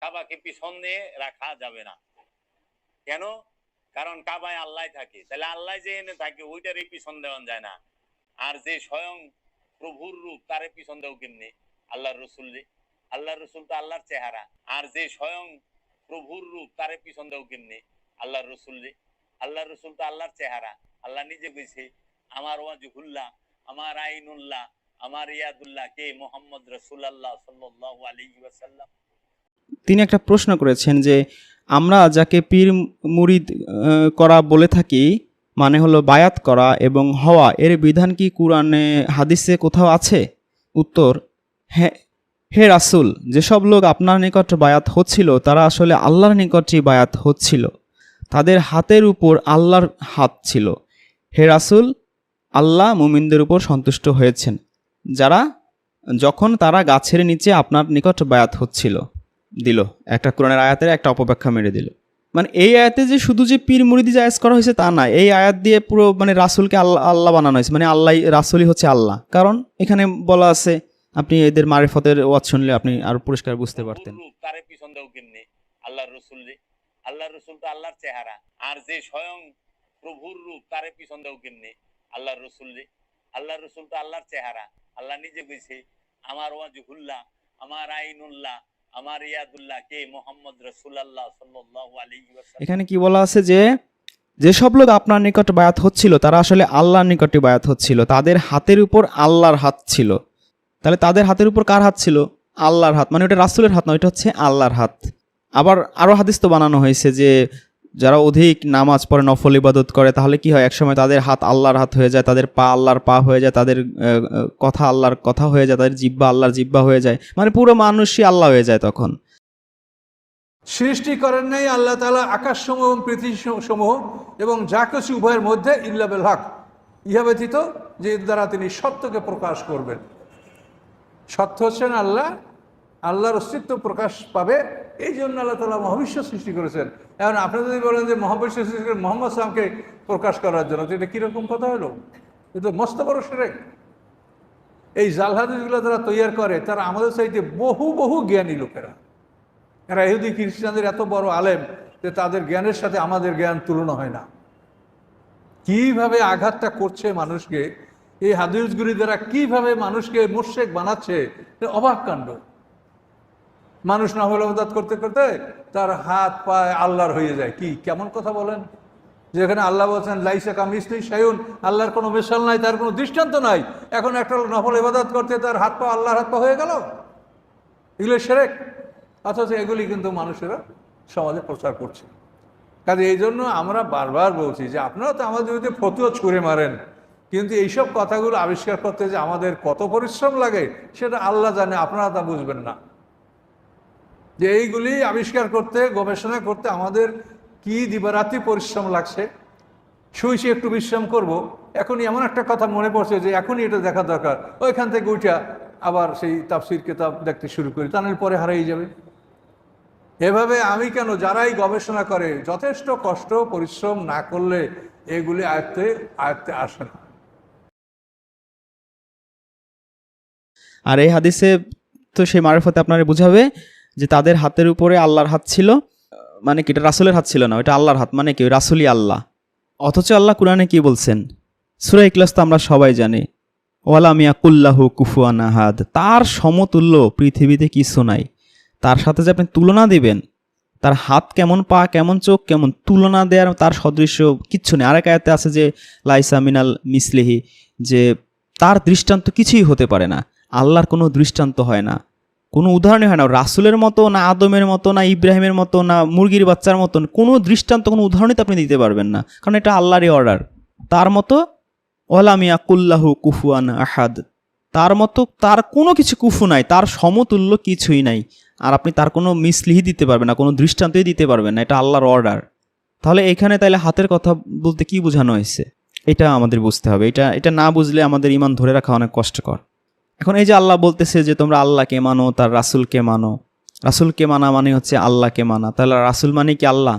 কাবাকে পিছন দিয়ে রাখা যাবে না। কেন? কারণ কাবায় আল্লাহ থাকে। তাহলে আল্লাহ যে এনে থাকে, ওইটারই পিছন দেওয়া যায় না। আর যে স্বয়ং প্রভুর রূপ, তারে পিছন দেও কেমনি? আল্লাহর রসুল যে। আল্লাহর রসুল তো আল্লাহর চেহারা। আর যে স্বয়ং প্রভুর রূপ, তারে পিছন দেও কেমনি? আল্লাহর রসুল যে। আল্লাহর রসুল তো আল্লাহর চেহারা। আল্লাহ নিজে কইছে, আমার ওয়াজহুল্লাহ, আমার আইনুল্লাহ, আমার ইয়াদুল্লাহ কে মোহাম্মদ রসুল্লাহ সাল্লাল্লাহু আলাইহি ওয়াসাল্লাম? তিনি একটা প্রশ্ন করেছেন যে, আমরা যাকে পীর মুরিদ করা বলে থাকি মানে হলো বায়াত করা এবং হওয়া, এর বিধান কি কোরআনে, হাদিসে কোথাও আছে? উত্তর হ্যাঁ হে রাসুল, যেসব লোক আপনার নিকট বায়াত হচ্ছিল, তারা আসলে আল্লাহর নিকটই বায়াত হচ্ছিল। তাদের হাতের উপর আল্লাহর হাত ছিল। হে রাসুল, আল্লাহ মুমিনদের উপর সন্তুষ্ট হয়েছেন। যারা, যখন তারা গাছের নিচে আপনার নিকট বায়াত হচ্ছিল। দিল। একটা কোরআনের আয়াতের একটা অপব্যাখ্যা মেরে দিল। মানে এই আয়াতে যে শুধু যে পীর মুরিদি জায়েজ করা হয়েছে তা না, এই আয়াত দিয়ে পুরো মানে রাসুলকে আল্লাহ আল্লাহ বানানো হয়েছে। মানে আল্লাহ, রাসুলই হচ্ছে আল্লাহ। কারণ এখানে বলা আছে, আপনি এদের মারিফতের ওয়াজ শুনলে আপনি আরও পরিষ্কার বুঝতে পারতেন। আল্লাহর রসুল আল্লাহর রসুল তো আল্লাহর চেহারা। আর যে স্বয়ং প্রভুর রূপ, তারে পিছন দেও আল্লাহর রসুল যে, আল্লাহর রসুল তো আল্লাহর চেহারা। আল্লাহ নিজে কইছে, আমার ওয়াজহুল্লাহ আমার আইনুল্লাহ আমার ইয়াদুল্লাহ কে মোহাম্মদ রাসূলুল্লাহ সাল্লাল্লাহু আলাইহি এখানে কি বলা আছে যে যেসব লোক আপনার নিকট বায়াত হচ্ছিল, তারা আসলে আল্লাহর নিকটে বায়াত হচ্ছিল। তাদের হাতের উপর আল্লাহর হাত ছিল। তাহলে তাদের হাতের উপর কার হাত ছিল? আল্লাহর হাত। মানে ওটা রাসুলের হাত না ওটা হচ্ছে আল্লাহর হাত। আবার আরও হাদিস তো বানানো হয়েছে যে যারা অধিক নামাজ পড়ে, নফল ইবাদত করে, তাহলে কি হয়? একসময় তাদের হাত আল্লাহর হাত হয়ে যায়, তাদের পা আল্লাহর পা হয়ে যায়, তাদের কথা আল্লাহর কথা হয়ে যায়, তাদের জিব্বা আল্লাহর জিব্বা হয়ে যায়। মানে পুরো মানুষই আল্লাহ হয়ে যায় তখন। সৃষ্টি করেন নাই আল্লাহ তালা আকাশসমূহ এবং পৃথিবী সমূহ এবং যা কিছু উভয়ের মধ্যে ইল্লাবেল হক। ইহা ব্যতীত যে দ্বারা তিনি সত্যকে প্রকাশ করবেন। সত্য হচ্ছেন আল্লাহ, আল্লাহর অস্তিত্ব প্রকাশ পাবে এই জন্য আল্লাহ তালা মহাবিশ্ব সৃষ্টি করেছেন। এখন আপনি যদি বলেন যে মহাবিশ্ব সৃষ্টি করে মোহাম্মদ সালামকে প্রকাশ করার জন্য, তো এটা কীরকম কথা হলো? কিন্তু মস্ত বড় সেরেক। এই জাল হাদিসগুলো যারা তৈরি করে, তারা আমাদের চাইতে বহু বহু জ্ঞানী লোকেরা। এরা ইহুদি, খ্রিস্টানদের এত বড় আলেম যে তাদের জ্ঞানের সাথে আমাদের জ্ঞান তুলনা হয় না। কীভাবে আঘাতটা করছে মানুষকে, এই হাদিসগুলি দ্বারা কীভাবে মানুষকে মোর্শেক বানাচ্ছে অবাক কাণ্ড। মানুষ না হলে অবদাত করতে করতে তার হাত পায়ে আল্লাহর হয়ে যায়। কি? কেমন কথা বলেন? যেখানে আল্লাহ বলছেন, লাইসা কামিসলি সায়ুন আল্লাহর কোনো মেশাল নাই, তার কোনো দৃষ্টান্ত নাই। এখন একটা নফল ইবাদত করতে তার হাত পা আল্লাহর হাত পা হয়ে গেল। এগুলো সেরেক। অথচ এগুলি কিন্তু মানুষেরা সমাজে প্রচার করছে। কাজে এই জন্য আমরা বারবার বলছি যে, আপনারা তো আমাদের বিরুদ্ধে ফতুয়া ছুঁড়ে মারেন। কিন্তু এইসব কথাগুলো আবিষ্কার করতে যে আমাদের কত পরিশ্রম লাগে, সেটা আল্লাহ জানে, আপনারা তা বুঝবেন না। যে এইগুলি আবিষ্কার করতে, গবেষণা করতে আমাদের কি দিবারাতি পরিশ্রম লাগছে শুয়েছি একটু বিশ্রাম করব। এখনই এমন একটা কথা মনে পড়ছে যে এখনই এটা দেখা দরকার। ওইখান থেকে উঠা আবার সেই তাফসির কেতাব দেখতে শুরু করি, তা পরে হারিয়ে যাবে। এভাবে আমি কেন যারাই গবেষণা করে, যথেষ্ট কষ্ট, পরিশ্রম না করলে এগুলি আয়ত্তে আয়ত্তে আসে না। আর এই হাদিসে তো সেই মারফতে আপনারা বুঝাবে যে তাদের হাতের উপরে আল্লাহর হাত ছিল মানে কি, এটা রাসুলের হাত ছিল না, এটা আল্লাহর হাত মানে কি রাসুলই আল্লাহ। অথচ আল্লাহ কোরআনে কি বলছেন? সুরা ইকলাস তো আমরা সবাই জানি। ওয়ালা মিয়া কুল্লাহু কুফুয়ান আহাদ। তার সমতুল্য পৃথিবীতে কিছু নাই। তার সাথে যে আপনি তুলনা দিবেন, তার হাত কেমন, পা কেমন, চোখ কেমন, তুলনা দেওয়ার তার সদৃশ্য কিচ্ছু নেই। আরেক আয়াতে আছে যে, লাইসা মিনাল মিসলিহি, যে তার দৃষ্টান্ত কিছুই হতে পারে না। আল্লাহর কোনো দৃষ্টান্ত হয় না। কোনো উদাহরণই হয় না। রাসুলের মতো না আদমের মতো না ইব্রাহিমের মতো না মুরগির বাচ্চার মতন কোনো দৃষ্টান্ত, কোনো উদাহরণই তো আপনি দিতে পারবেন না। কারণ এটা আল্লাহরই অর্ডার। তার মতো ওলামিয়া কুল্লাহু কুফুয়ান আহাদ। তার মতো তার কোনো কিছু কুফু নাই, তার সমতুল্য কিছুই নাই। আর আপনি তার কোনো মিসলিহি দিতে পারবেন না, কোনো দৃষ্টান্তই দিতে পারবেন না, এটা আল্লাহর অর্ডার। তাহলে এখানে তাইলে হাতের কথা বলতে কি বোঝানো হয়েছে? এটা আমাদের বুঝতে হবে। এটা এটা না বুঝলে আমাদের ইমান ধরে রাখা অনেক কষ্টকর। এখন এই যে আল্লাহ বলতেছে যে তোমরা আল্লাহকে মানো, তার রাসুলকে মানো। রাসুলকে মানা মানে হচ্ছে আল্লাহকে মানা। তাহলে রাসুল মানে কি আল্লাহ?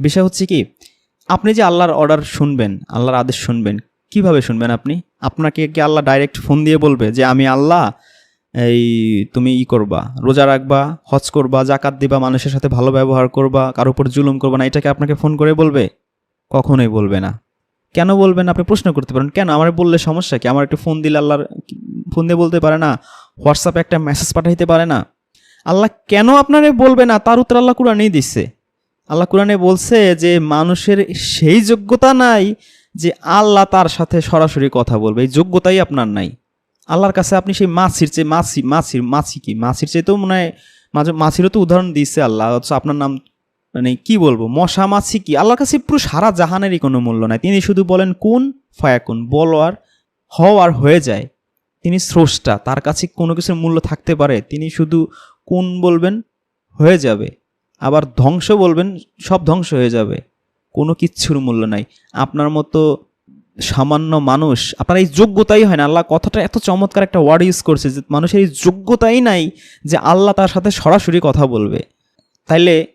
বিষয় হচ্ছে কি, আপনি যে আল্লাহর অর্ডার শুনবেন, আল্লাহর আদেশ শুনবেন, কীভাবে শুনবেন আপনি? আপনাকে কি আল্লাহ ডাইরেক্ট ফোন দিয়ে বলবে যে, আমি আল্লাহ, এই তুমি ই করবা, রোজা রাখবা, হজ করবা জাকাত দিবা, মানুষের সাথে ভালো ব্যবহার করবা, কারোর উপর জুলুম করবা না? এটাকে আপনাকে ফোন করে বলবে? কখনোই বলবে না। কেন বলবেন? আপনি প্রশ্ন করতে পারেন, কেন? আমার বললে সমস্যা কি? আমার একটু ফোন দিলে আল্লাহর ফোন দিয়ে বলতে পারে না হোয়াটসঅ্যাপে একটা মেসেজ পাঠাইতে পারে না। আল্লাহ কেন আপনারে বলবে না? তার উত্তর আল্লাহ কোরআনেই দিচ্ছে আল্লাহ কোরআনে বলছে যে, মানুষের সেই যোগ্যতা নাই যে আল্লাহ তার সাথে সরাসরি কথা বলবে। এই যোগ্যতাই আপনার নাই। আল্লাহর কাছে আপনি সেই মাছির চেয়ে, মাছি, মাছির, মাছি কি? মাছির চেয়ে তো মনে হয়, মাঝে, মাছিরও তো উদাহরণ দিচ্ছে আল্লাহ আপনার নাম মানে কি বলব, মশা মাছি কি? আল্লাহর কাছে পুরো সারা জাহানেরই কোনো মূল্য নাই। তিনি শুধু বলেন, কোন ফায়াকুন বলো আর হও আর হয়ে যায়। তিনি স্রষ্টা, তার কাছে কোনো কিছুর মূল্য থাকতে পারে। তিনি শুধু কোন বলবেন, হয়ে যাবে আবার ধ্বংস বলবেন, সব ধ্বংস হয়ে যাবে কোনো কিচ্ছুর মূল্য নাই। আপনার মতো সামান্য মানুষ, আপনার এই যোগ্যতাই হয় না। আল্লাহ কথাটা এত চমৎকার একটা ওয়ার্ড ইউজ করছে যে মানুষের এই যোগ্যতাই নাই যে আল্লাহ তার সাথে সরাসরি কথা বলবে। তাইলে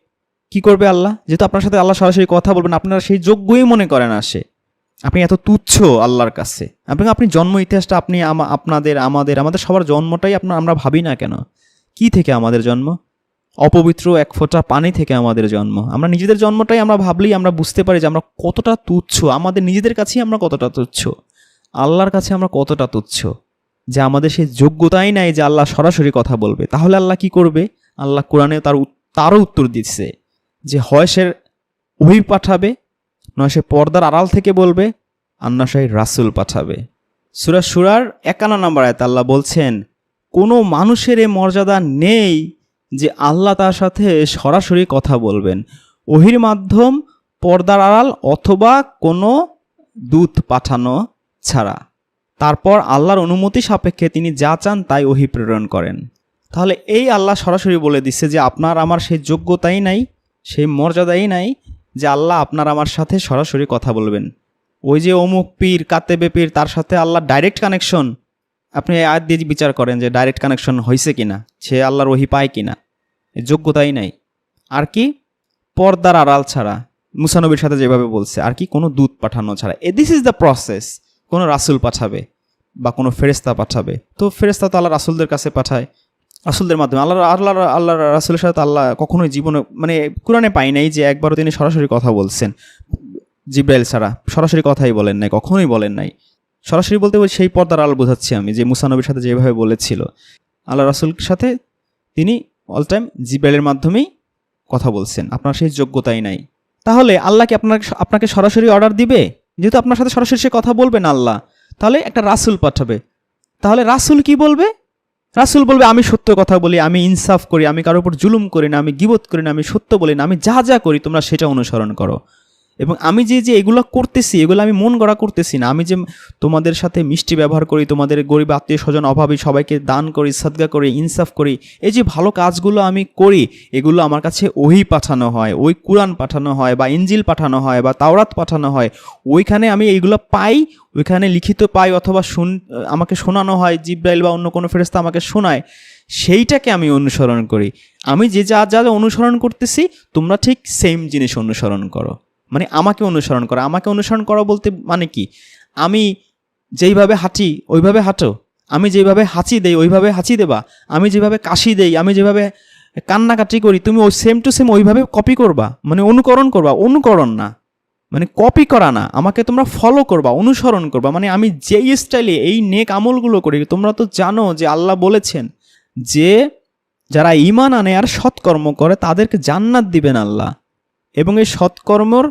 কি করবে আল্লাহ? যেহেতু আপনার সাথে আল্লাহ সরাসরি কথা বলবেন, আপনারা সেই যোগ্যই মনে করেন আসে আপনি এত তুচ্ছ আল্লাহর কাছে। এবং আপনি জন্ম ইতিহাসটা আপনি আপনাদের, আমাদের আমাদের সবার জন্মটাই আপনার আমরা ভাবি না কেন? কি থেকে আমাদের জন্ম? অপবিত্র এক ফোঁটা পানি থেকে আমাদের জন্ম। আমরা নিজেদের জন্মটাই আমরা ভাবলেই আমরা বুঝতে পারি যে আমরা কতটা তুচ্ছ। আমাদের নিজেদের কাছেই আমরা কতটা তুচ্ছ। আল্লাহর কাছে আমরা কতটা তুচ্ছ। যে আমাদের সেই যোগ্যতাই নাই যে আল্লাহ সরাসরি কথা বলবে। তাহলে আল্লাহ কি করবে? আল্লাহ কোরআনে তার তারও উত্তর দিচ্ছে। যে হয় সে ওহি পাঠাবে, নয় সে পর্দার আড়াল থেকে বলবে, আর না সে রাসুল পাঠাবে। সুরা সুরার একান্ন নম্বর আয়তে আল্লাহ বলছেন, কোনো মানুষের এ মর্যাদা নেই যে আল্লাহ তার সাথে সরাসরি কথা বলবেন। ওহির মাধ্যম, পর্দার আড়াল অথবা কোনো দূত পাঠানো ছাড়া। তারপর আল্লাহর অনুমতি সাপেক্ষে তিনি যা চান তাই ওহি প্রেরণ করেন। তাহলে এই আল্লাহ সরাসরি বলে দিচ্ছে যে আপনার আমার সেই যোগ্যতাই নাই সেই মর্যাদাই নাই যে আল্লাহ আপনার আমার সাথে সরাসরি কথা বলবেন। ওই যে অমুক পীর, কাতেবে পীর, তার সাথে আল্লাহ ডাইরেক্ট কানেকশন আপনি আয়াত দিয়ে বিচার করেন যে ডাইরেক্ট কানেকশন হয়েছে কিনা, সে আল্লাহর ওহি পায় কিনা যোগ্যতাই নাই। আর কি? পর্দার আড়াল ছাড়া মুসানবীর সাথে যেভাবে বলছে, আর কি? কোনো দূত পাঠানো ছাড়া। এ দিস ইজ দ্য প্রসেস কোনো রাসুল পাঠাবে বা কোনো ফেরেস্তা পাঠাবে। তো ফেরেস্তা তো আল্লাহ রাসুলদের কাছে পাঠায়। রাসুলদের মাধ্যমে আল্লাহ আল্লাহ আল্লাহ রাসুলের সাথে আল্লাহ কখনোই জীবনে মানে কোরআনে পাই নাই যে একবারও তিনি সরাসরি কথা বলছেন। জিব্রাইল ছাড়া সরাসরি কথাই বলেন নাই, কখনোই বলেন নাই। সরাসরি বলতে বলছি, সেই পর্দার আল বোঝাচ্ছি আমি যে মুসানবীর সাথে যেভাবে বলেছিল। আল্লাহ রাসুলের সাথে তিনি অল টাইম জিব্রাইলের মাধ্যমেই কথা বলছেন, আপনার সেই যোগ্যতাই নাই। তাহলে আল্লাহ কি আপনার, আপনাকে সরাসরি অর্ডার দিবে? যেহেতু আপনার সাথে সরাসরি সে কথা বলবে না আল্লাহ, তাহলে একটা রাসুল পাঠাবে। তাহলে রাসুল কি বলবে? রাসুল বলবে, আমি সত্য কথা বলি, আমি ইনসাফ করি, আমি কারোর উপর জুলুম করি না, আমি গিবত করি না, আমি সত্য বলি না, আমি যা যা করি, তোমরা সেটা অনুসরণ করো। এবং আমি যে যে এগুলো করতেছি, এগুলো আমি মন গড়া করতেছি না। আমি যে তোমাদের সাথে মিষ্টি ব্যবহার করি, তোমাদের গরিব আত্মীয় স্বজন অভাবী, সবাইকে দান করি, সদগা করি, ইনসাফ করি, এই যে ভালো কাজগুলো আমি করি, এগুলো আমার কাছে ওহি পাঠানো হয়, ওই কোরআন পাঠানো হয়, বা ইঞ্জিল পাঠানো হয়, বা তাওরাত পাঠানো হয়, ওইখানে আমি এইগুলো পাই, ওইখানে লিখিত পাই অথবা শুন, আমাকে শোনানো হয়, জিব্রাইল বা অন্য কোনো ফেরেস্তা আমাকে শোনায়, সেইটাকে আমি অনুসরণ করি। আমি যে যা যা অনুসরণ করতেছি, তোমরা ঠিক সেম জিনিস অনুসরণ করো। মানে আমাকে অনুসরণ করা। আমাকে অনুসরণ করা বলতে মানে কি? আমি যেইভাবে হাঁটি, ওইভাবে হাঁটো। আমি যেভাবে হাঁচি দেই, ওইভাবে হাঁচি দেবা। আমি যেভাবে কাশি দেই, আমি যেভাবে কান্নাকাটি করি, তুমি ওই সেম টু সেম ওইভাবে কপি করবা। মানে অনুকরণ করবা। অনুকরণ না। মানে কপি করা না। আমাকে তোমরা ফলো করবা, অনুসরণ করবা। মানে আমি যেই স্টাইলে এই নেক আমলগুলো করি, তোমরা তো জানো যে আল্লাহ বলেছেন যে, যারা ইমান আনে আর সৎকর্ম করে, তাদেরকে জান্নাত দিবেন আল্লাহ। এবং এই সৎকর্মর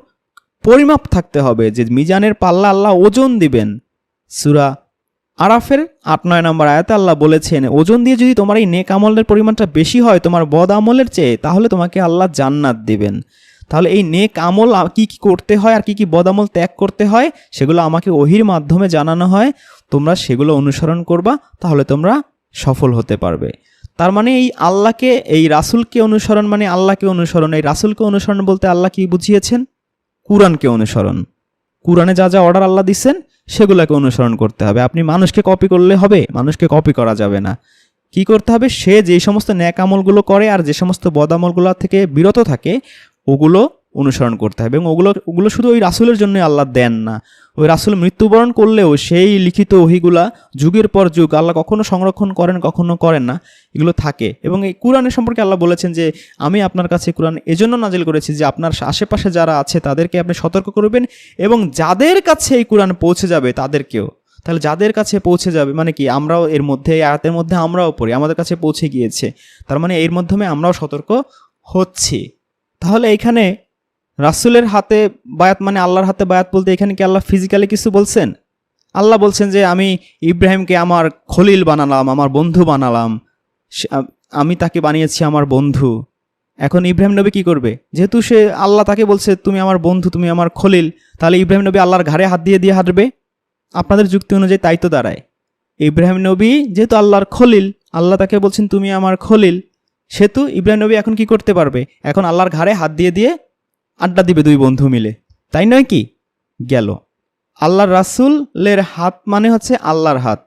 পরিমাপ থাকতে হবে যে মিজানের পাল্লা আল্লাহ ওজন দিবেন। সুরা আরাফের আট, নয় নম্বর আয়াতে আল্লাহ বলেছেন, ওজন দিয়ে যদি তোমার এই নেক আমলের পরিমাণটা বেশি হয়, তোমার বদ আমলের চেয়ে, তাহলে তোমাকে আল্লাহ জান্নাত দিবেন। তাহলে এই নেক আমল কি কি করতে হয় আর কি কি বদ আমল ত্যাগ করতে হয়, সেগুলো আমাকে ওহির মাধ্যমে জানানো হয়। তোমরা সেগুলো অনুসরণ করবা, তাহলে তোমরা সফল হতে পারবে। তার মানে এই আল্লাহকে, এই রাসুলকে অনুসরণ মানে আল্লাহকে অনুসরণ। এই রাসুলকে অনুসরণ বলতে আল্লাহ কি বুঝিয়েছেন? কুরআনকে অনুসরণ। কুরআনে যা যা অর্ডার আল্লাহ দিচ্ছেন, সেগুলোকে অনুসরণ করতে হবে। আপনি মানুষকে কপি করলে হবে, মানুষকে কপি করা যাবে না। কি করতে হবে? সে যে সমস্ত ন্যাক আমলগুলো করে আর যে সমস্ত বদ আমলগুলো থেকে বিরত থাকে, ওগুলো অনুসরণ করতে হবে এবং ওগুলো ওগুলো শুধু ওই রাসুলের জন্যই আল্লাহ দেন না। ওই রাসুল মৃত্যুবরণ করলেও সেই লিখিত ওহিগুলা যুগের পর যুগ আল্লাহ কখনো সংরক্ষণ করেন, কখনো করেন না। এগুলো থাকে। এবং এই কোরআনের সম্পর্কে আল্লাহ বলেছেন যে, আমি আপনার কাছে কোরআন এজন্য নাজিল করেছি যে, আপনার আশেপাশে যারা আছে তাদেরকে আপনি সতর্ক করবেন এবং যাদের কাছে এই কোরআন পৌঁছে যাবে তাদেরকেও। তাহলে যাদের কাছে পৌঁছে যাবে মানে কি? আমরাও এর মধ্যে, এই আয়াতের মধ্যে আমরাও পড়ি, আমাদের কাছে পৌঁছে গিয়েছে। তার মানে এর মাধ্যমে আমরাও সতর্ক হচ্ছি। তাহলে এখানে রাসুলের হাতে বায়াত মানে আল্লাহর হাতে বায়াত বলতে এখানে কি আল্লাহ ফিজিক্যালি কিছু বলছেন? আল্লাহ বলছেন যে আমি ইব্রাহিমকে আমার খলিল বানালাম, আমার বন্ধু বানালাম। আমি তাকে বানিয়েছি আমার বন্ধু। এখন ইব্রাহিম নবী কি করবে? যেহেতু সে আল্লাহ তাকে বলছে, তুমি আমার বন্ধু, তুমি আমার খলিল, তাহলে ইব্রাহিম নবী আল্লাহর ঘাড়ে হাত দিয়ে দিয়ে হাঁটবে? আপনাদের যুক্তি অনুযায়ী তাই তো দাঁড়ায়। ইব্রাহিম নবী যেহেতু আল্লাহর খলিল, আল্লাহ তাকে বলছেন, তুমি আমার খলিল সেতু ইব্রাহিম নবী এখন কি করতে পারবে? এখন আল্লাহর ঘাড়ে হাত দিয়ে দিয়ে আড্ডা দিবে দুই বন্ধু মিলে। তাই নয় কি? গেল। আল্লাহর রাসুলের হাত মানে হচ্ছে আল্লাহর হাত।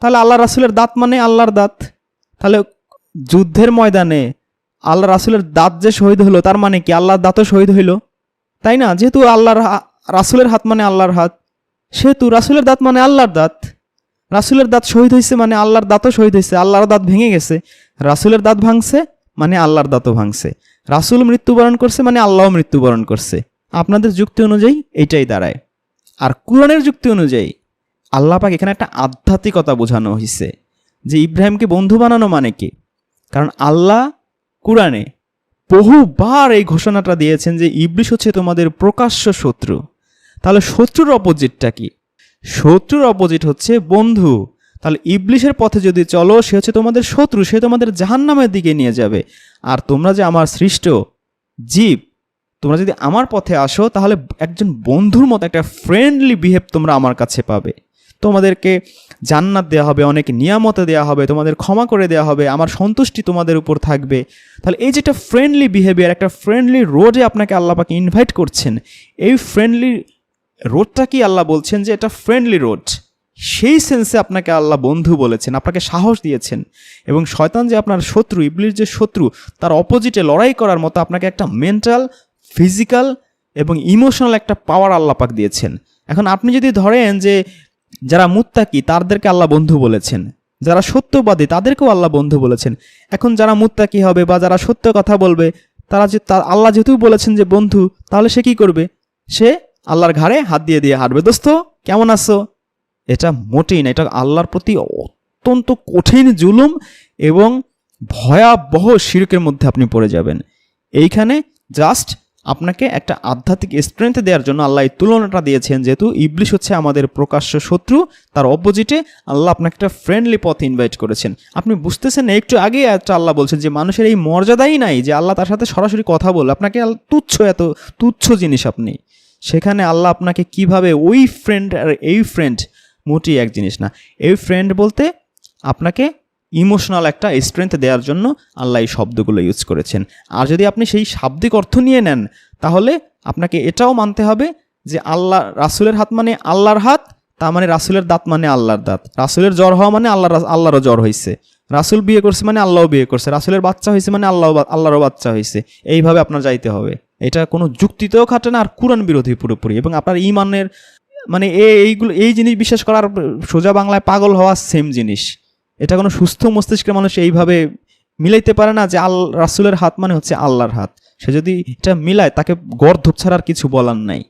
তাহলে আল্লাহ রাসুলের দাঁত মানে আল্লাহর দাঁত। তাহলে যুদ্ধের ময়দানে আল্লাহ রাসুলের দাঁত যে শহীদ হলো, তার মানে কি? আল্লাহর দাঁতও শহীদ হইল। তাই না? যেহেতু আল্লাহর রাসুলের হাত মানে আল্লাহর হাত, সেহেতু রাসুলের দাঁত মানে আল্লাহর দাঁত। রাসুলের দাঁত শহীদ হয়েছে মানে আল্লাহর দাঁতও শহীদ হয়েছে আল্লাহর দাঁত ভেঙে গেছে। রাসুলের দাঁত ভাঙছে মানে আল্লাহর দাঁতও ভাঙছে। রাসুল মৃত্যুবরণ করছে মানে আল্লাহ মৃত্যুবরণ করছে। আপনাদের যুক্তি অনুযায়ী এইটাই দাঁড়ায়। আর কোরআনের যুক্তি অনুযায়ী আল্লাহ পাক এখানে একটা আধ্যাত্মিকতা বোঝানো হয়েছে যে ইব্রাহিমকে বন্ধু বানানো মানে কি? কারণ আল্লাহ কোরআনে বহুবার এই ঘোষণাটা দিয়েছেন যে ইবলিশ হচ্ছে তোমাদের প্রকাশ্য শত্রু। তাহলে শত্রুর অপোজিটটা কি? শত্রুর অপোজিট হচ্ছে বন্ধু। তাহলে ইবলিশের পথে যদি চলো, সে হচ্ছে তোমাদের শত্রু, সে তোমাদের জাহান্নামের দিকে নিয়ে যাবে। আর তোমরা যে আমার সৃষ্ট জীব, তোমরা যদি আমার পথে আসো, তাহলে একজন বন্ধুর মতো একটা ফ্রেন্ডলি বিহেভ তোমরা আমার কাছে পাবে। তোমাদেরকে জান্নাত দেওয়া হবে, অনেক নিয়ামতে দেওয়া হবে, তোমাদের ক্ষমা করে দেওয়া হবে, আমার সন্তুষ্টি তোমাদের উপর থাকবে। তাহলে এই যে একটা ফ্রেন্ডলি বিহেভিয়ার একটা ফ্রেন্ডলি রোডে আপনাকে আল্লাহ পাকে ইনভাইট করছেন, এই ফ্রেন্ডলি রোডটা কি আল্লাহ বলছেন যে এটা ফ্রেন্ডলি রোড সেই সেন্সে আপনাকে আল্লাহ বন্ধু বলেছেন, আপনাকে সাহস দিয়েছেন এবং শয়তান যে আপনার শত্রু ইবলির যে শত্রু, তার অপোজিটে লড়াই করার মতো আপনাকে একটা মেন্টাল ফিজিক্যাল এবং ইমোশনাল একটা পাওয়ার আল্লাহ পাক দিয়েছেন। এখন আপনি যদি ধরেন যে যারা মুত্তাকি, তাদেরকে আল্লাহ বন্ধু বলেছেন, যারা সত্যবাদী, তাদেরকেও আল্লাহ বন্ধু বলেছেন। এখন যারা মুত্তাকি হবে বা যারা সত্য কথা বলবে, তারা যে, তা- আল্লাহ যেহেতু বলেছেন যে বন্ধু, তাহলে সে কি করবে? সে আল্লাহর ঘাড়ে হাত দিয়ে দিয়ে হাঁটবে। দোস্ত, কেমন আছো? এটা মোটেই না, এটা আল্লাহর প্রতি অত্যন্ত কঠিন জুলুম এবং ভয়াবহ শিরকের মধ্যে আপনি পড়ে যাবেন। এইখানে জাস্ট আপনাকে একটা আধ্যাত্মিক স্ট্রেংথ দেওয়ার জন্য আল্লাহ এই তুলনাটা দিয়েছেন, যেহেতু ইবলিশ হচ্ছে আমাদের প্রকাশ্য শত্রু, তার অপোজিটে আল্লাহ আপনাকে একটা ফ্রেন্ডলি পথ ইনভাইট করেছেন। আপনি বুঝতেছেন একটু আগে একটা আল্লাহ বলছেন যে মানুষের এই মর্যাদাই নাই, যে আল্লাহ তার সাথে সরাসরি কথা বলে, আপনাকে তুচ্ছ এত, তুচ্ছ জিনিস আপনি। সেখানে আল্লাহ আপনাকে কীভাবে ওই ফ্রেন্ড আর এই ফ্রেন্ড মোটেই এক জিনিস না। এই ফ্রেন্ড বলতে আপনাকে ইমোশনাল একটা স্ট্রেংথ দেওয়ার জন্য আল্লাহ এই শব্দগুলো ইউজ করেছেন। আর যদি আপনি সেই শাব্দিক অর্থ নিয়ে নেন, তাহলে আপনাকে এটাও মানতে হবে যে আল্লাহ রাসুলের হাত মানে আল্লাহর হাত, তার মানে রাসুলের দাঁত মানে আল্লাহর দাঁত। রাসুলের জ্বর হওয়া মানে আল্লাহ আল্লাহরও জ্বর হয়েছে রাসুল বিয়ে করছে মানে আল্লাহও বিয়ে করছে। রাসুলের বাচ্চা হয়েছে মানে আল্লাহ আল্লাহরও বাচ্চা হয়েছে এইভাবে আপনার যাইতে হবে। এটা কোনো যুক্তিতেও খাটে না, আর কোরআন বিরোধী পুরোপুরি। এবং আপনার ইমানের মানে এইগুলো, এই জিনিস বিশ্বাস করার সোজা বাংলায় পাগল হওয়া সেম জিনিস। এটা কোনো সুস্থ মস্তিষ্কের মানুষ এইভাবে মিলাইতে পারে না যে আল, রাসুলের হাত মানে হচ্ছে আল্লাহর হাত। সে যদি এটা মিলায়, তাকে গর্ধপ ছাড়া আর কিছু বলার নাই।